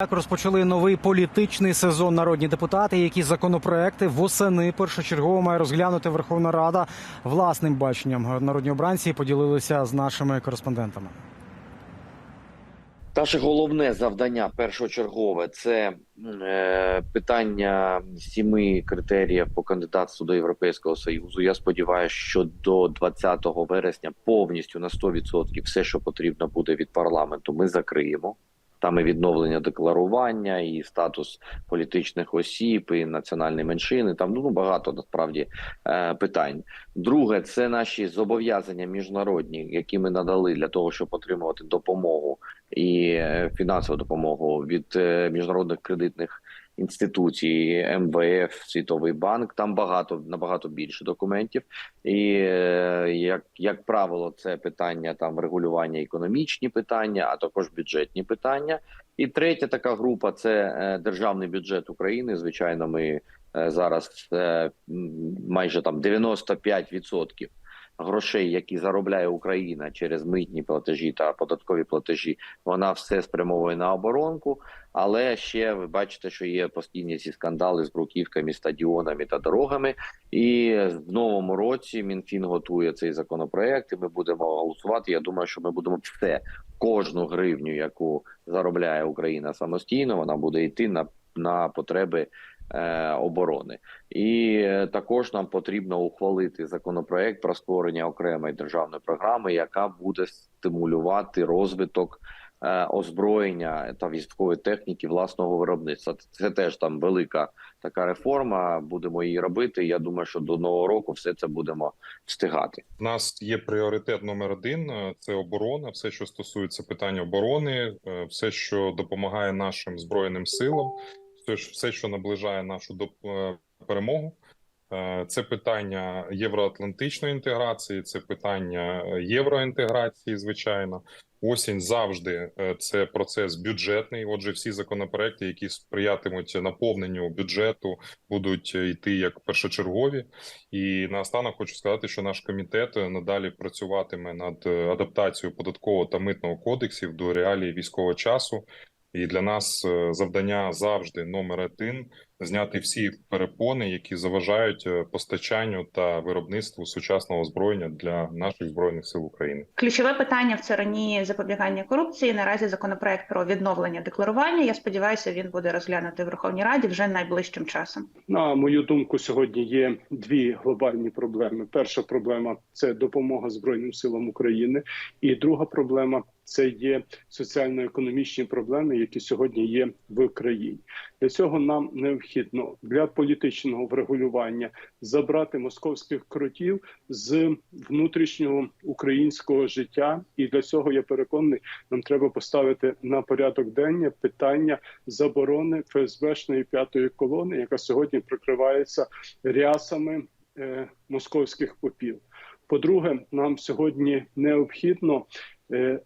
Так розпочали новий політичний сезон народні депутати. Які законопроекти восени першочергово має розглянути Верховна Рада власним баченням. Народні обранці поділилися з нашими кореспондентами. Наше головне завдання першочергове це е, питання сіми критеріїв по кандидатству до Європейського союзу. Я сподіваюся, що до 20 вересня повністю на 100% все, що потрібно буде від парламенту, ми закриємо. Там і відновлення декларування, і статус політичних осіб, і національні меншини. Там ну багато насправді е, питань. Друге, це наші зобов'язання міжнародні, які ми надали для того, щоб отримувати допомогу і е, фінансову допомогу від е, міжнародних кредитних інституцій, МВФ, Світовий банк. Там багато набагато більше документів. І е, як, як правило, це питання там регулювання економічні питання, а також бюджетні питання. І третя така група це е, державний бюджет України. Звичайно, ми е, зараз майже там 95% грошей, які заробляє Україна через митні платежі та податкові платежі, вона все спрямовує на оборонку. Але ще ви бачите, що є постійні ці скандали з бруківками, стадіонами та дорогами. І в новому році Мінфін готує цей законопроект. І ми будемо голосувати. Я думаю, що ми будемо все кожну гривню, яку заробляє Україна самостійно, вона буде йти на, на потреби. Е, Оборони і е, також нам потрібно ухвалити законопроект про створення окремої державної програми, яка буде стимулювати розвиток е, озброєння та військової техніки власного виробництва. Це теж там велика така реформа. Будемо її робити. Я думаю, що до нового року все це будемо встигати. У нас є пріоритет номер один: це оборона. Все, що стосується питань оборони, все, що допомагає нашим збройним силам, що- все, що наближає нашу доп- е, перемогу. Е, Це питання євроатлантичної інтеграції, це питання е, євроінтеграції. Звичайно, осінь завжди це процес бюджетний. Отже, всі законопроекти, які сприятимуть наповненню бюджету, будуть йти як першочергові. І наостанок хочу сказати, що наш комітет надалі працюватиме над адаптацією податкового та митного кодексів до реалії військового часу. І для нас е, завдання завжди номер один зняти всі перепони, які заважають е, постачанню та виробництву сучасного озброєння для наших збройних сил України. Ключове питання в царині запобігання корупції. Наразі законопроект про відновлення декларування. Я сподіваюся, він буде розглянутий в Верховній Раді вже найближчим часом. На мою думку, сьогодні є дві глобальні проблеми. Перша проблема це допомога Збройним силам України, і друга проблема це є соціально-економічні проблеми, які сьогодні є в країні. Для цього нам необхідно для політичного врегулювання забрати московських кротів з внутрішнього українського життя, і для цього я переконаний, нам треба поставити на порядок денний питання заборони ФСБшної п'ятої колони, яка сьогодні прикривається рясами е, московських попів. По-друге, нам сьогодні необхідно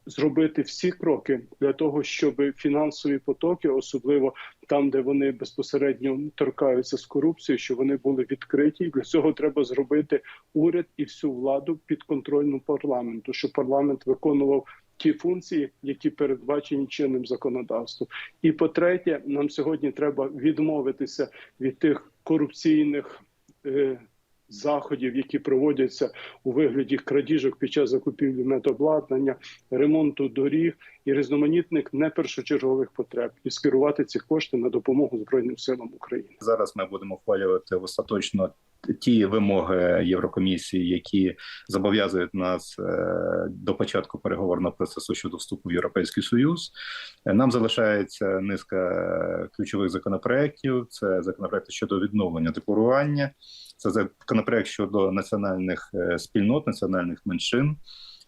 зробити всі кроки для того, щоб фінансові потоки, особливо там, де вони безпосередньо торкаються з корупцією, щоб вони були відкриті. І Для цього треба зробити уряд і всю владу підконтрольну парламенту, щоб парламент виконував. Ті функції, які передбачені чинним законодавством, і по-третє, нам сьогодні треба відмовитися від тих корупційних е, заходів, які проводяться у вигляді крадіжок під час закупівлі медобладнання, ремонту доріг і різноманітних непершочергових потреб, і скерувати ці кошти на допомогу Збройним силам України. Зараз ми будемо ухвалювати остаточно ті вимоги Єврокомісії, які зобов'язують нас е, до початку переговорного процесу щодо вступу в Європейський Союз. Нам залишається низка ключових законопроєктів. Це законопроекти щодо відновлення декларування, це законопроект щодо національних е, спільнот, національних меншин.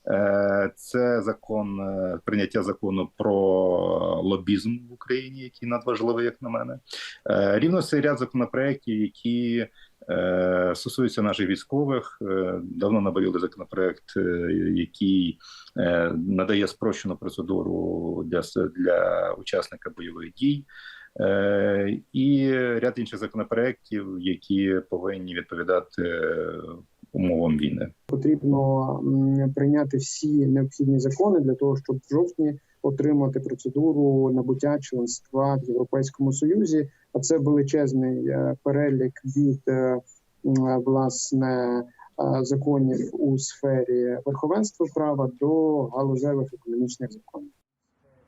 Е, Це закон прийняття закону про лобізм в Україні, який надважливий, як на мене. Рівно цей ряд законопроєктів, які стосуються наших військових. Е, Давно наболіли законопроект, е, який е, надає спрощену процедуру для, для учасника бойових дій. І ряд інших законопроєктів, які повинні відповідати умовам війни. потрібно прийняти всі необхідні закони для того, щоб в жовтні отримати процедуру набуття членства в Європейському Союзі. А це величезний перелік від власне е, законів у сфері верховенства права до галузевих економічних законів.